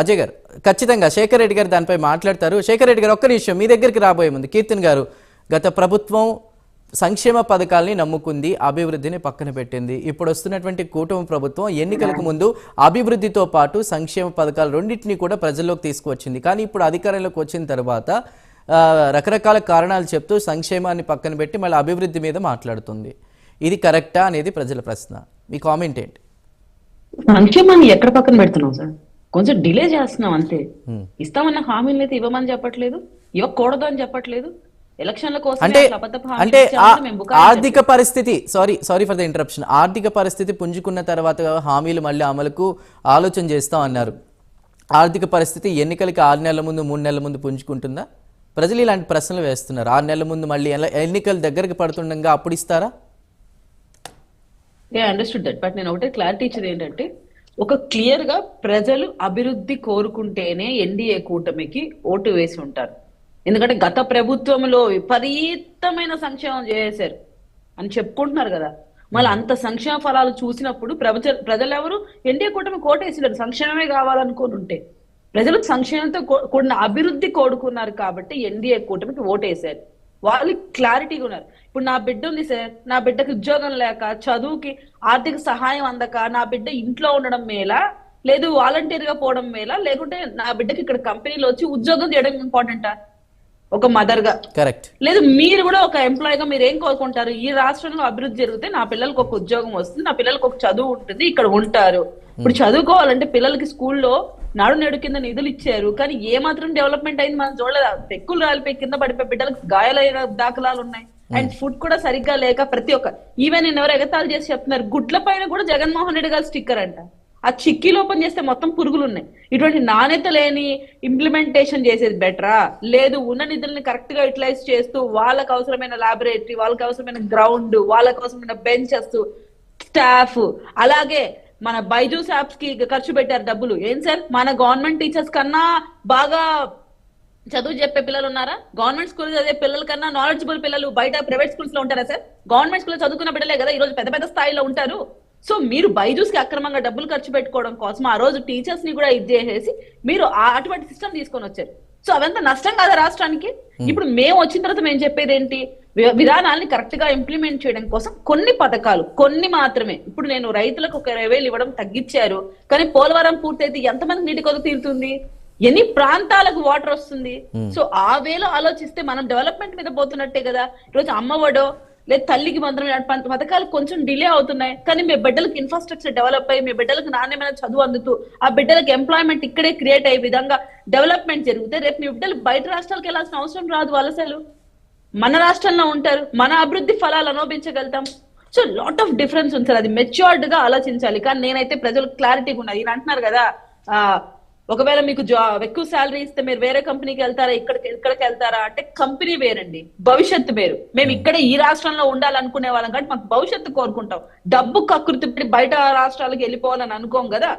అజయ్ గారు ఖచ్చితంగా శేఖర్ రెడ్డి గారు దానిపై మాట్లాడతారు. శేఖర్ రెడ్డి గారు ఒక్క నిమిషం మీ దగ్గరికి రాబోయే ముందు కీర్తన్ గారు గత ప్రభుత్వం సంక్షేమ పథకాల్ని నమ్ముకుంది అభివృద్ధిని పక్కన పెట్టింది. ఇప్పుడు వస్తున్నటువంటి కూటమి ప్రభుత్వం ఎన్నికలకు ముందు అభివృద్ధితో పాటు సంక్షేమ పథకాలు రెండింటినీ కూడా ప్రజల్లోకి తీసుకువచ్చింది. కానీ ఇప్పుడు అధికారంలోకి వచ్చిన తర్వాత రకరకాల కారణాలు చెప్తూ సంక్షేమాన్ని పక్కన పెట్టి మళ్ళీ అభివృద్ధి మీద మాట్లాడుతుంది. ఇది కరెక్టా అనేది ప్రజల ప్రశ్న. మీ కామెంట్ ఏంటి? సంక్షేమాన్ని ఎక్కడ పక్కన పెడుతున్నాం సార్? కొంచెం డిలే చేస్తున్నాం అంతే. ఇస్తామన్న హామీలు అయితే ఇవ్వమని చెప్పట్లేదు ఇవ్వకూడదు అని చెప్పట్లేదు. ఎలక్షన్ల కోసం అంటే అంటే ఆర్థిక పరిస్థితి sorry sorry for the interruption ఆర్థిక పరిస్థితి పుంజుకున్న తర్వాత హామీలు మళ్ళీ అమలుకు ఆలోచన చేస్తాం అన్నారు. ఆర్థిక పరిస్థితి ఎన్నికలకి ఆరు నెలల ముందు మూడు నెలల ముందు పుంజుకుంటుందా? ప్రజలు ఇలాంటి ప్రశ్నలు వేస్తున్నారు. ఆరు నెలల ముందు మళ్ళీ ఎన్నికలు దగ్గరికి పడుతుండగా అప్పుడు ఇస్తారా? అండర్స్టూడ్ దట్ బట్ నేను ఒకటే క్లారిటీ ఇచ్చేది ఏంటంటే ఒక క్లియర్గా ప్రజలు అభివృద్ధి కోరుకుంటేనే ఎన్డీఏ కూటమికి ఓటు వేసి ఉంటారు. ఎందుకంటే గత ప్రభుత్వంలో విపరీతమైన సంక్షేమం చేశారు అని చెప్పుకుంటున్నారు కదా. మళ్ళీ అంత సంక్షేమ ఫలాలు చూసినప్పుడు ప్రజ ప్రజలు ఎవరు ఎన్డీఏ కూటమి కోటేసినారు సంక్షేమమే కావాలనుకుని ఉంటే. ప్రజలు సంక్షేమంతో కూడిన అభివృద్ధి కోరుకున్నారు కాబట్టి ఎన్డీఏ కూటమికి ఓటేశారు. వాళ్ళు క్లారిటీగా ఉన్నారు. ఇప్పుడు నా బిడ్డ ఉంది సార్ నా బిడ్డకి ఉద్యోగం లేక చదువుకి ఆర్థిక సహాయం అందక నా బిడ్డ ఇంట్లో ఉండడం మేలా లేదు వాలంటీర్గా పోవడం మేలా లేకుంటే నా బిడ్డకి ఇక్కడ కంపెనీలో వచ్చి ఉద్యోగం చేయడం ఇంపార్టెంటా ఒక మదర్గా. కరెక్ట్ లేదు మీరు కూడా ఒక ఎంప్లాయ్గా మీరు ఏం కోరుకుంటారు? ఈ రాష్ట్రంలో అభివృద్ధి జరిగితే నా పిల్లలకు ఒక ఉద్యోగం వస్తుంది నా పిల్లలకు ఒక చదువు ఉంటుంది ఇక్కడ ఉంటారు. ఇప్పుడు చదువుకోవాలంటే పిల్లలకి స్కూల్లో నాడు నేడు కింద నిధులు ఇచ్చారు. కానీ ఏ మాత్రం డెవలప్మెంట్ అయింది మనం చూడలేదు? పెక్కులు రాలిపోయి కింద పడిపోయి బిడ్డలకు గాయాలైన దాఖలాలు ఉన్నాయి. అండ్ ఫుడ్ కూడా సరిగ్గా లేక ప్రతి ఒక్క ఈవెన్ నేను ఎవరు ఎగతాలు చేసి చెప్తున్నారు గుడ్ల పైన కూడా జగన్మోహన్ రెడ్డి గారు స్టిక్కర్ అంట. ఆ చిక్కీలు ఓపెన్ చేస్తే మొత్తం పురుగులు ఉన్నాయి ఇటువంటి నాణ్యత లేని ఇంప్లిమెంటేషన్ చేసేది బెటరా లేదు ఉన్న నిధుల్ని కరెక్ట్గా యూటిలైజ్ చేస్తూ వాళ్ళకి అవసరమైన లాబొరేటరీ వాళ్ళకి అవసరమైన గ్రౌండ్ వాళ్ళకి అవసరమైన బెంచెస్ స్టాఫ్ అలాగే మన బైజూస్ యాప్స్కి ఖర్చు పెట్టారు డబ్బులు. ఏం సార్? మన గవర్నమెంట్ టీచర్స్ కన్నా బాగా చదువు చెప్పే పిల్లలు ఉన్నారా? గవర్నమెంట్ స్కూల్ చదివే పిల్లల కన్నా నాలెడ్జబుల్ పిల్లలు బయట ప్రైవేట్ స్కూల్స్లో ఉంటారా సార్? గవర్నమెంట్ స్కూల్ చదువుకున్న బిడ్డలే కదా ఈ రోజు పెద్ద పెద్ద స్థాయిలో ఉంటారు. సో మీరు బైజూస్కి అక్రమంగా డబ్బులు ఖర్చు పెట్టుకోవడం కోసం ఆ రోజు టీచర్స్ని కూడా ఇది చేసేసి మీరు ఆ అటువంటి సిస్టమ్ తీసుకొని వచ్చారు. సో అవంతా నష్టం కాదా రాష్ట్రానికి? ఇప్పుడు మేము వచ్చిన తర్వాత మేము చెప్పేది ఏంటి వి- విధానాల్ని కరెక్ట్గా ఇంప్లిమెంట్ చేయడం కోసం కొన్ని పథకాలు కొన్ని మాత్రమే. ఇప్పుడు నేను రైతులకు ఒక ఇరవై వేలు ఇవ్వడం తగ్గించారు కానీ పోలవరం పూర్తయితే ఎంతమంది నీటి కొరత తీరుతుంది? ఎన్ని ప్రాంతాలకు వాటర్ వస్తుంది? సో ఆ వేలో ఆలోచిస్తే మనం డెవలప్మెంట్ మీద పోతున్నట్టే కదా. ఈరోజు అమ్మఒడో లేదు తల్లికి మంత్రం పథకాలు కొంచెం డిలే అవుతున్నాయి కానీ మీ బిడ్డలకు ఇన్ఫ్రాస్ట్రక్చర్ డెవలప్ అయ్యి మీ బిడ్డలకు నాణ్యమైన చదువు అందుతూ ఆ బిడ్డలకు ఎంప్లాయ్మెంట్ ఇక్కడే క్రియేట్ అయ్యే విధంగా డెవలప్మెంట్ జరిగితే రేపు మీ బిడ్డలు బయట రాష్ట్రాలకు వెళ్ళాల్సిన అవసరం రాదు వలసలు మన రాష్ట్రంలో ఉంటారు మన అభివృద్ధి ఫలాలు అనుభవించగలుగుతాం. సో లాట్ ఆఫ్ డిఫరెన్స్ ఉంది సార్. అది మెచ్యూర్డ్గా ఆలోచించాలి. కానీ నేనైతే ప్రజలకు క్లారిటీగా ఉన్నది ఈయన అంటున్నారు కదా ఒకవేళ మీకు జా- ఎక్కువ శాలరీ ఇస్తే మీరు వేరే కంపెనీకి వెళ్తారా ఇక్కడికి ఇక్కడికి వెళ్తారా? అంటే కంపెనీ వేరండి. భవిష్యత్తు వేరు. మేము ఇక్కడే ఈ రాష్ట్రంలో ఉండాలనుకునే వాళ్ళం కాబట్టి మాకు భవిష్యత్తు కోరుకుంటాం. డబ్బు కకృతి పడి బయట రాష్ట్రాలకు వెళ్ళిపోవాలని అనుకోం కదా?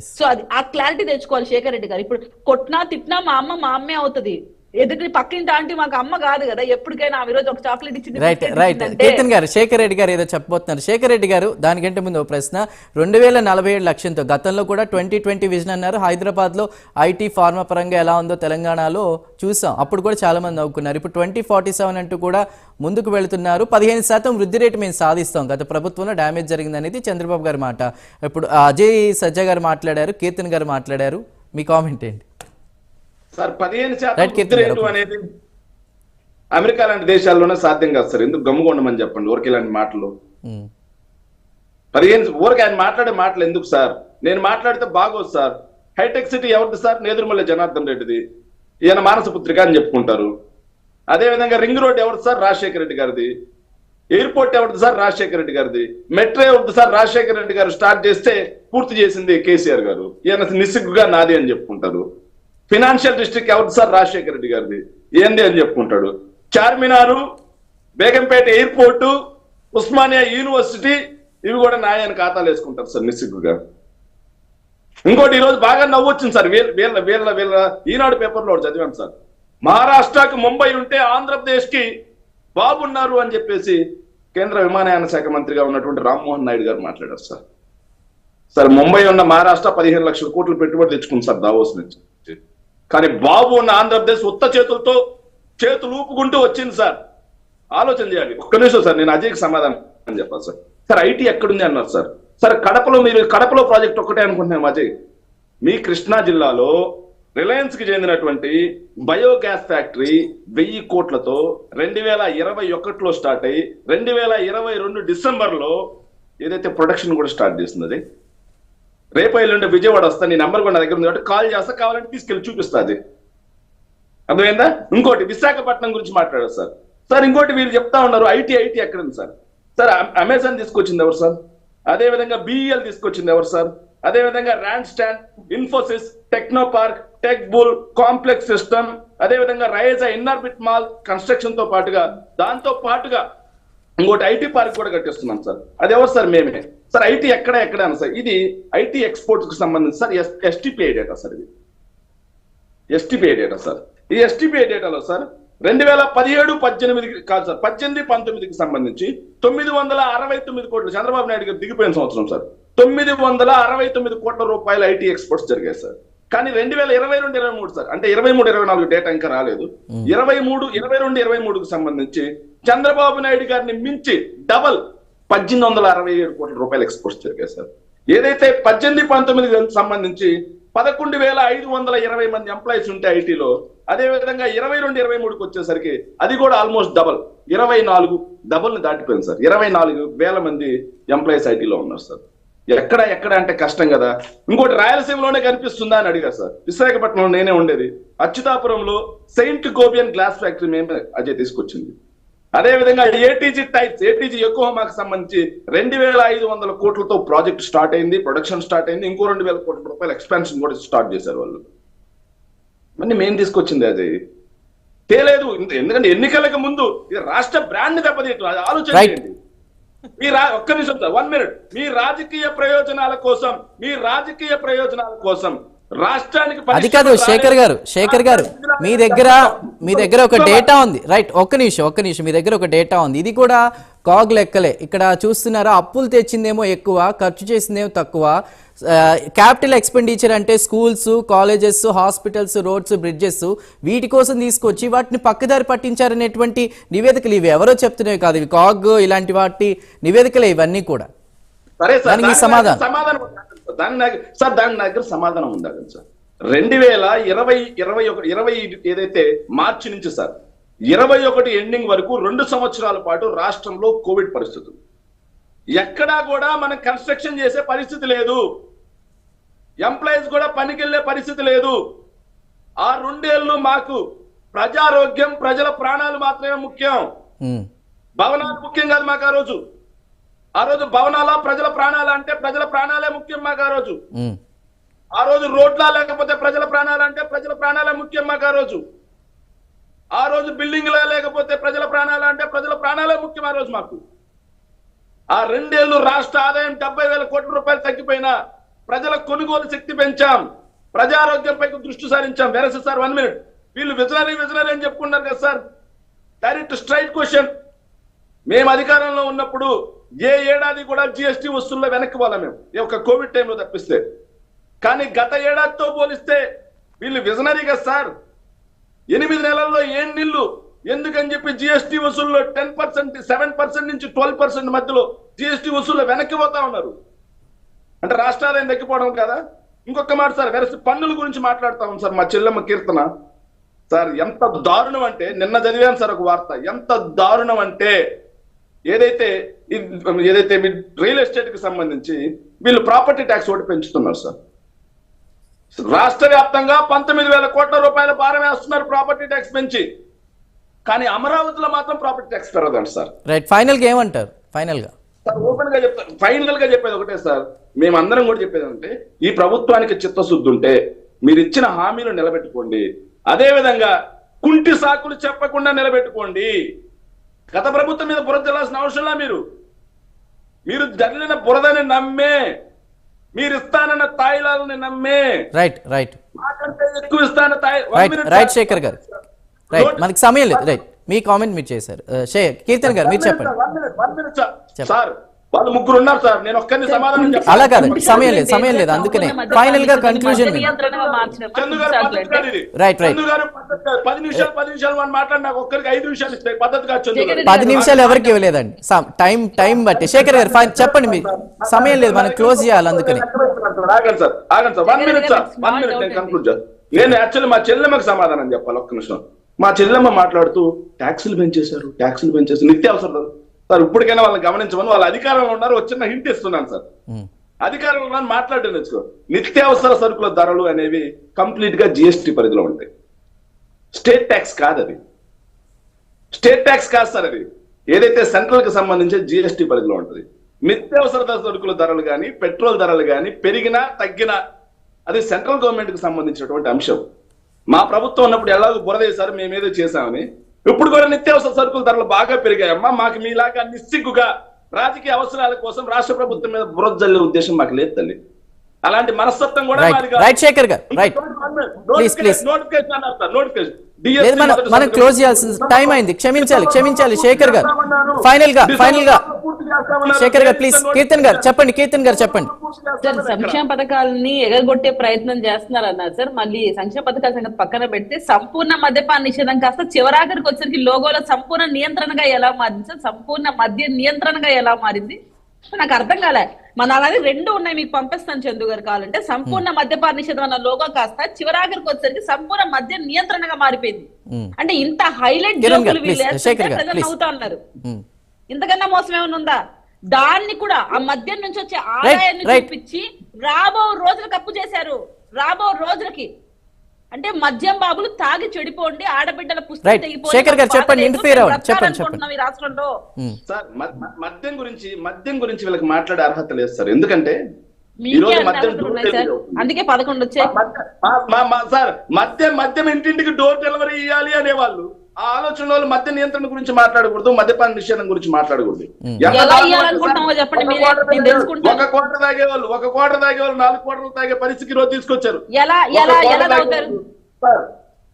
సో అది ఆ క్లారిటీ తెచ్చుకోవాలి శేఖర్ రెడ్డి గారు. ఇప్పుడు కొట్టినా తిట్టినా మా అమ్మ మా అమ్మే అవుతుంది. ఎదుటి పక్కింటి ఆంటీ మాకు అమ్మ కాదు కదా ఎప్పటికైనా ఆమె రోజు ఒక చాక్లెట్ ఇచ్చింది రైట్ రైట్ కీర్తన్ గారు శేఖర్ రెడ్డి గారు ఏదో చెప్పబోతున్నారు. శేఖర్ రెడ్డి గారు దానికంటే ముందు ఒక ప్రశ్న. రెండు వేల నలభై ఏడు లక్ష్యంతో గతంలో కూడా ట్వంటీ ట్వంటీ విజన్ అన్నారు. హైదరాబాద్లో ఐటీ ఫార్మా పరంగా ఎలా ఉందో తెలంగాణలో చూసాం. అప్పుడు కూడా చాలా మంది నవ్వుకున్నారు. ఇప్పుడు ట్వంటీ ఫార్టీ సెవెన్ అంటూ కూడా ముందుకు వెళుతున్నారు. పదిహేను శాతం వృద్ధి రేటు మేము సాధిస్తాం. గత ప్రభుత్వంలో డ్యామేజ్ జరిగిందనేది చంద్రబాబు గారి మాట. ఇప్పుడు అజయ్ సజ్జా గారు మాట్లాడారు కీర్తన్ గారు మాట్లాడారు. మీ కామెంట్ ఏంటి? సార్ పదిహేను శాతం వృద్ధి. రేటు అనేది అమెరికా లాంటి దేశాల్లోనే సాధ్యం కాదు సార్. ఎందుకు గమ్ముగా ఉండమని చెప్పండి ఊరికి ఇలాంటి మాటలు. ఉమ్, పదిహేను ఊరికి ఆయన మాట్లాడే మాటలు ఎందుకు సార్? నేను మాట్లాడితే బాగోదు సార్. హైటెక్ సిటీ ఎవరిది సార్? నేదురుమల్ల జనార్దన్ రెడ్డిది. ఈయన మానస పుత్రిక అని చెప్పుకుంటారు. అదే విధంగా రింగ్ రోడ్ ఎవరిది సార్? రాజశేఖర రెడ్డి గారిది. ఎయిర్పోర్ట్ ఎవరిది సార్? రాజశేఖర రెడ్డి గారిది. మెట్రో ఎవరిది సార్? రాజశేఖర రెడ్డి గారు స్టార్ట్ చేస్తే పూర్తి చేసింది కేసీఆర్ గారు. ఈయన నిస్సిగ్గుగా నాది అని చెప్పుకుంటారు. ఫినాన్షియల్ డిస్ట్రిక్ట్ ఎవరు సార్? రాజశేఖర రెడ్డి గారిది. ఏంది అని చెప్పుకుంటాడు. చార్మినారు బేగంపేట ఎయిర్పోర్టు ఉస్మానియా యూనివర్సిటీ ఇవి కూడా నాయన ఖాతాలు వేసుకుంటారు సార్ నిస్సిగ్గుగా. ఇంకోటి ఈ రోజు బాగా నవ్వొచ్చింది సార్. వీళ్ళ వీళ్ళ వీళ్ళ వీళ్ళ ఈనాడు పేపర్లో ఒకటి చదివాను సార్. మహారాష్ట్రకి ముంబై ఉంటే ఆంధ్రప్రదేశ్కి బాబు ఉన్నారు అని చెప్పేసి కేంద్ర విమానయాన శాఖ మంత్రిగా ఉన్నటువంటి రామ్మోహన్ నాయుడు గారు మాట్లాడారు సార్. సార్ ముంబై ఉన్న మహారాష్ట్ర పదిహేను లక్షల కోట్లు పెట్టుబడి తెచ్చుకుంది సార్ దావోస్ నుంచి. కానీ బాబు ఉన్న ఆంధ్రప్రదేశ్ ఉత్త చేతులతో చేతులు ఊపుకుంటూ వచ్చింది సార్. ఆలోచన చేయాలి. ఒక్క నిమిషం సార్ నేను అజయ్కి సమాధానం చెప్పాలి సార్. సార్ ఐటీ ఎక్కడుంది అన్నారు సార్. సార్ కడపలో మీరు కడపలో ప్రాజెక్ట్ ఒక్కటే అనుకుంటున్నాం అజయ్. మీ కృష్ణా జిల్లాలో రిలయన్స్కి చెందినటువంటి బయోగ్యాస్ ఫ్యాక్టరీ వెయ్యి కోట్లతో రెండు వేల ఇరవై ఒకటిలో స్టార్ట్ అయ్యి రెండు వేల ఇరవై రెండు డిసెంబర్లో ఏదైతే ప్రొడక్షన్ కూడా స్టార్ట్ చేస్తుంది అది రేపు ఎల్లుండి విజయవాడ వస్తా నీ నెంబర్ కూడా నా దగ్గర ఉంది కాబట్టి కాల్ చేస్తా కావాలంటే తీసుకెళ్ళి చూపిస్తుంది. అర్థమైందా? ఇంకోటి విశాఖపట్నం గురించి మాట్లాడారు సార్. సార్ ఇంకోటి వీళ్ళు చెప్తా ఉన్నారు ఐటీ ఐటీ ఎక్కడ ఉంది సార్? సార్ అమెజాన్ తీసుకొచ్చింది ఎవరు సార్? అదే విధంగా బిఈఎల్ తీసుకొచ్చింది ఎవరు సార్? అదే విధంగా Randstad Infosys techno park tech bull complex system అదే విధంగా రైజా ఇన్నర్బిట్ మాల్ కన్స్ట్రక్షన్తో పాటుగా దాంతో పాటుగా ఇంకోటి ఐటీ పార్క్ కూడా కట్టిస్తున్నాం సార్. అది ఎవరు సార్ మేమే? సార్ ఐటీ ఎక్కడ ఎక్కడ అని సార్ ఇది ఐటీ ఎక్స్పోర్ట్స్కి సంబంధించి సార్ ఎస్టీపీఐ డేటా సార్ ఇది. STPI data sir. ఈ ఎస్టీపీఐ డేటాలో సార్ రెండు వేల పదిహేడు పద్దెనిమిదికి కాదు సార్ పద్దెనిమిది పంతొమ్మిదికి సంబంధించి తొమ్మిది వందల అరవై తొమ్మిది కోట్లు చంద్రబాబు నాయుడు గారు దిగిపోయిన సంవత్సరం సార్ తొమ్మిది వందల అరవై తొమ్మిది కోట్ల రూపాయల ఐటీ ఎక్స్పోర్ట్స్ జరిగాయి సార్. కానీ రెండు వేల ఇరవై రెండు ఇరవై మూడు సార్ అంటే ఇరవై మూడు ఇరవై నాలుగు డేటా ఇంకా రాలేదు. ఇరవై మూడు ఇరవై రెండు ఇరవై మూడుకు సంబంధించి చంద్రబాబు నాయుడు గారిని మించి డబల్ పద్దెనిమిది వందల అరవై ఏడు కోట్ల రూపాయలు ఎక్స్పోర్ట్స్ జరిగాయి సార్. ఏదైతే పద్దెనిమిది పంతొమ్మిది సంబంధించి పదకొండు వేల ఐదు వందల ఇరవై మంది ఎంప్లాయీస్ ఉంటే ఐటీలో అదే విధంగా ఇరవై రెండు ఇరవై మూడుకి వచ్చేసరికి అది కూడా ఆల్మోస్ట్ డబల్ ఇరవై నాలుగు డబల్ని దాటిపోయింది సార్. ఇరవై నాలుగు వేల మంది ఎంప్లాయీస్ ఐటీలో ఉన్నారు సార్. ఎక్కడ ఎక్కడ అంటే కష్టం కదా. ఇంకోటి రాయలసీమలోనే కనిపిస్తుందా అని అడిగారు సార్. విశాఖపట్నంలో నేనే ఉండేది. అచ్యుతాపురంలో సెయింట్ గోబియన్ గ్లాస్ ఫ్యాక్టరీ మేమే అజయ్ తీసుకొచ్చింది. అదే విధంగా ఏటీజీ టైప్స్ ఏటీజీ ఎక్కువమాకు సంబంధించి రెండు వేల ఐదు వందల కోట్లతో ప్రాజెక్ట్ స్టార్ట్ అయింది ప్రొడక్షన్ స్టార్ట్ అయింది ఇంకో రెండు వేల కోట్ల రూపాయల ఎక్స్పాన్షన్ కూడా స్టార్ట్ చేశారు వాళ్ళు మరి మేము తీసుకొచ్చింది అది తేలేదు ఎందుకంటే ఎన్నికలకు ముందు ఇది రాష్ట్ర బ్రాండ్ దెబ్బతీయటం ఆలోచన. చేయండి. మీ రా ఒక్క నిమిషం సార్ వన్ మినిట్ మీ రాజకీయ ప్రయోజనాల కోసం మీ రాజకీయ ప్రయోజనాల కోసం రాష్ట్రానికి అది కాదు శేఖర్ గారు. శేఖర్ గారు మీ దగ్గర మీ దగ్గర ఒక డేటా ఉంది. రైట్ ఒక్క నిమిషం ఒక్క నిమిషం మీ దగ్గర ఒక డేటా ఉంది. ఇది కూడా కాగ్ లెక్కలే. ఇక్కడ చూస్తున్నారా అప్పులు తెచ్చిందేమో ఎక్కువ ఖర్చు చేసిందేమో తక్కువ. క్యాపిటల్ ఎక్స్పెండిచర్ అంటే schools colleges hospitals roads bridges వీటి కోసం తీసుకొచ్చి వాటిని పక్కదారి పట్టించారనేటువంటి నివేదికలు ఇవి ఎవరో చెప్తున్నవి కాదు. ఇవి కాగ్ ఇలాంటి వాటి నివేదికలే ఇవన్నీ కూడా. సమాధానం. దాని నాకు సార్ దాని దగ్గర సమాధానం ఉండాలి సార్. రెండు వేల ఇరవై ఇరవై ఒకటి ఇరవై ఏదైతే మార్చి నుంచి సార్ ఇరవై ఒకటి ఎండింగ్ వరకు రెండు సంవత్సరాల పాటు రాష్ట్రంలో కోవిడ్ పరిస్థితులు. ఎక్కడా కూడా మనం కన్స్ట్రక్షన్ చేసే పరిస్థితి లేదు. ఎంప్లాయీస్ కూడా పనికి వెళ్ళే పరిస్థితి లేదు. ఆ రెండేళ్ళు మాకు ప్రజారోగ్యం ప్రజల ప్రాణాలు మాత్రమే ముఖ్యం. భవనాలు ముఖ్యం కాదు మాకు ఆ రోజు. ఆ రోజు భవనాల ప్రజల ప్రాణాలు అంటే ప్రజల ప్రాణాలే ముఖ్యం మాకు ఆ రోజు. ఆ రోజు రోడ్లా లేకపోతే ప్రజల ప్రాణాలు అంటే ప్రజల ప్రాణాలే ముఖ్యం మాకు ఆ రోజు. ఆ రోజు బిల్డింగ్లా లేకపోతే ప్రజల ప్రాణాలు అంటే ప్రజల ప్రాణాలే ముఖ్యం ఆ రోజు మాకు. ఆ రెండేళ్ళు రాష్ట్ర ఆదాయం డెబ్బై వేల కోట్ల రూపాయలు తగ్గిపోయినా ప్రజల కొనుగోలు శక్తి పెంచాం. ప్రజారోగ్యంపై దృష్టి సారించాం. వెరస సార్ వన్ మినిట్ వీళ్ళు విజనరీ విజనరీ అని చెప్పుకున్నారు కదా సార్. డైరెక్ట్ స్ట్రైట్ క్వశ్చన్ మేము అధికారంలో ఉన్నప్పుడు ఏ ఏడాది కూడా జిఎస్టీ వస్తువుల్లో వెనక్కి వాళ్ళం మేము? ఈ యొక్క కోవిడ్ టైంలో తప్పిస్తే. కానీ గత ఏడాదితో పోలిస్తే వీళ్ళు విజనరీ కదా సార్. ఎనిమిది నెలల్లో ఏం నిల్లు? ఎందుకని చెప్పి జిఎస్టీ వసూల్లో టెన్ పర్సెంట్ సెవెన్ పర్సెంట్ నుంచి ట్వెల్వ్ పర్సెంట్ మధ్యలో జిఎస్టీ వసూల్లో వెనక్కి పోతా ఉన్నారు. అంటే రాష్ట్రాలు ఏం తగ్గిపోవడం కదా? ఇంకొక మాట సార్ వెరసి పన్నుల గురించి మాట్లాడతాం సార్ మా చెల్లెమ్మ కీర్తన. సార్ ఎంత దారుణం అంటే నిన్న చదివాను సార్ ఒక వార్త. ఎంత దారుణం అంటే ఏదైతే ఏదైతే రియల్ ఎస్టేట్కి సంబంధించి వీళ్ళు ప్రాపర్టీ ట్యాక్స్ ఒకటి పెంచుతున్నారు సార్. రాష్ట్ర వ్యాప్తంగా పంతొమ్మిది వేల కోట్ల రూపాయల భారం వేస్తున్నారు ప్రాపర్టీ ట్యాక్స్ పెంచి. కానీ అమరావతిలో మాత్రం ప్రాపర్టీ ట్యాక్స్ పెరగదండి సార్. రైట్ ఫైనల్గా ఏమంటారు? ఫైనల్గా. సార్ ఓపెన్గా చెప్తాను ఫైనల్గా చెప్పేది ఒకటే సార్. మేమందరం కూడా చెప్పేది అంటే ఈ ప్రభుత్వానికి చిత్తశుద్ధి ఉంటే మీరు ఇచ్చిన హామీలు నిలబెట్టుకోండి. అదే విధంగా కుంటి సాకులు చెప్పకుండా నిలబెట్టుకోండి. గత ప్రభుత్వం మీద బురద చల్లాల్సిన అవసరంలా మీరు? మీరు జరిగిన బురదని నమ్మే మీరు ఇస్తానన్న తాయిలాలని నమ్మే. రైట్ రైట్ ఎక్కువ ఇస్తాన రైట్ రైట్. శేఖర్ గారు. రైట్ మనకి సమయం లేదు. రైట్ మీ కామెంట్ మీరు చేశారు. Uh, కీర్తన్ గారు మీరు చెప్పండి. సార్. వాళ్ళు ముగ్గురు ఉన్నారు సార్. నేను ఒక్కరిని సమాధానం చెప్పాలి. అలా కాదు సమయం లేదు సమయం లేదు. అందుకనే ఫైనల్గా కన్క్లూజన్ పద్ధతి కాదు. పది నిమిషాలు పది నిమిషాలు మనం మాట్లాడి నాకు ఒక్కరికి ఐదు నిమిషాలు ఇస్తే పద్ధతి కాదు చందు గారు. పది నిమిషాలు ఎవరికి ఇవ్వలేదండి. టైం టైం బట్టి. శేఖర్ గారు ఫైన్ చెప్పండి మీ సమయం లేదు మనం క్లోజ్ చేయాలి అందుకని. ఆగండి సార్ ఆగండి sir. One minute sir. One minute నేను కన్క్లూడ్ నేను యాక్చువల్లీ మా చెల్లెమ్మకి సమాధానం చెప్పాలి ఒక్క నిమిషం. మా చెల్లెమ్మ మాట్లాడుతూ ట్యాక్సులు పెంచేశారు ట్యాక్సులు పెంచేశారు. నిత్యావసర సార్ ఇప్పటికైనా వాళ్ళని గమనించమని వాళ్ళ అధికారంలో ఉన్నారు చిన్న హింట్ ఇస్తున్నాను సార్. అధికారంలో ఉన్నాను మాట్లాడడం నేర్చుకో. నిత్యావసర సరుకుల ధరలు అనేవి కంప్లీట్గా జిఎస్టి పరిధిలో ఉంటాయి. స్టేట్ ట్యాక్స్ కాదు అది స్టేట్ ట్యాక్స్ కాదు సార్ అది. ఏదైతే సెంట్రల్కి సంబంధించి జిఎస్టి పరిధిలో ఉంటుంది. నిత్యావసర సరుకుల ధరలు కానీ పెట్రోల్ ధరలు కానీ పెరిగినా తగ్గినా అది సెంట్రల్ గవర్నమెంట్కి సంబంధించినటువంటి అంశం. మా ప్రభుత్వం ఉన్నప్పుడు ఎలాగో బురద వేశారు మేమేదో చేశామని. ఇప్పుడు కూడా నిత్యావసర సరుకుల ధరలు బాగా పెరిగాయమ్మా. మాకు మీలాగా నిస్సిగ్గుగా రాజకీయ అవసరాల కోసం రాష్ట్ర ప్రభుత్వం మీద బురద జల్లే ఉద్దేశం మాకు లేదు తల్లి. అలాంటి మనస్తత్వం కూడా మనం. క్లోజ్ చేయాల్సిన టైం అయింది. క్షమించాలి క్షమించాలి శేఖర్ గారు. ఫైనల్గా ఫైనల్గా. శేఖర్ గారు ప్లీజ్ కీర్తన్ గారు చెప్పండి కీర్తన్ గారు చెప్పండి. సార్ సంక్షేమ పథకాలని ఎగరగొట్టే ప్రయత్నం చేస్తున్నారు అన్నారు సార్. మళ్ళీ సంక్షేమ పథకాల సంగతి పక్కన పెడితే సంపూర్ణ మద్యపాన నిషేధం కాస్త చివరాఖరికి వచ్చరికి లోగోలో సంపూర్ణ నియంత్రణగా ఎలా మారింది సార్? సంపూర్ణ మద్య నియంత్రణగా ఎలా మారింది? నాకు అర్థం కాలే. మన అలాగే రెండు ఉన్నాయి మీకు పంపిస్తాను చందు గారు కావాలంటే. సంపూర్ణ మద్యపాన నిషేధం అన్న లోగో కాస్త చివరాఖరికి వచ్చరికి సంపూర్ణ మద్య నియంత్రణగా మారిపోయింది. అంటే ఇంత హైలైట్ జోకులు వీళ్ళు. నవ్వుతా ఉన్నారు. ఇంతకన్నా మోసం ఏమైనా ఉందా? దాన్ని కూడా ఆ మద్యం నుంచి వచ్చే ఆదాయాన్ని. చూపించి రాబో రోజులకు అప్పు చేశారు. రాబో రోజులకి. అంటే మద్యం బాబులు తాగి చెడిపోండి ఆడబిడ్డల. పుస్తకం ఈ రాష్ట్రంలో. ఉమ్. సార్ మద్యం గురించి మద్యం గురించి వీళ్ళకి మాట్లాడే అర్హత లేదు సార్. ఎందుకంటే. అందుకే పదకొండు వచ్చాయి మా- మా- మా- సార్ మద్యం మద్యం ఇంటింటికి డోర్ డెలివరీ ఇవ్వాలి అనేవాళ్ళు. ఆ ఆలోచన వాళ్ళు మద్య నియంత్రణ గురించి మాట్లాడకూడదు మద్యపాన నిషేధం గురించి మాట్లాడకూడదు. ఒక నేను తాగే- వాళ్ళు ఒక క్వార్టర్ తాగే వాళ్ళు నాలుగు క్వార్టర్లు తాగే పరిస్థితికి ఈ రోజు తీసుకొచ్చారు. ఎలా ఒక ఎలా క్వార్టర్ ఎలా తాగే తాగుతారు? వాళ్ళు- సార్,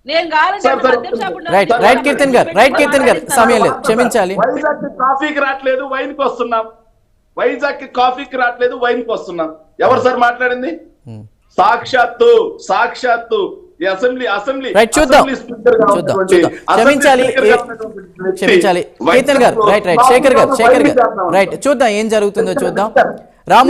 నేను కావాలంటే సార్, సార్, మద్యం షాప్ రైట్ రైట్ కీర్తన్ గారు రైట్ కీర్తన్ గారు సమయం లేదు క్షమించాలి. వైజాగ్కి కాఫీకి రావట్లేదు వైన్కి వస్తున్నాం. వైజాగ్కి కాఫీకి రావట్లేదు వైన్కి వస్తున్నాం. ఎవరు సార్ మాట్లాడింది. సాక్షాత్తు సాక్షాత్తు అసెంబ్లీ అసెంబ్లీ రైట్ చూద్దాం. చూద్దాం. క్షమించాలి గారు రైట్ రైట్ శేఖర్ గారు శేఖర్ గారు. రైట్ చూద్దాం ఏం జరుగుతుందో చూద్దాం. రాము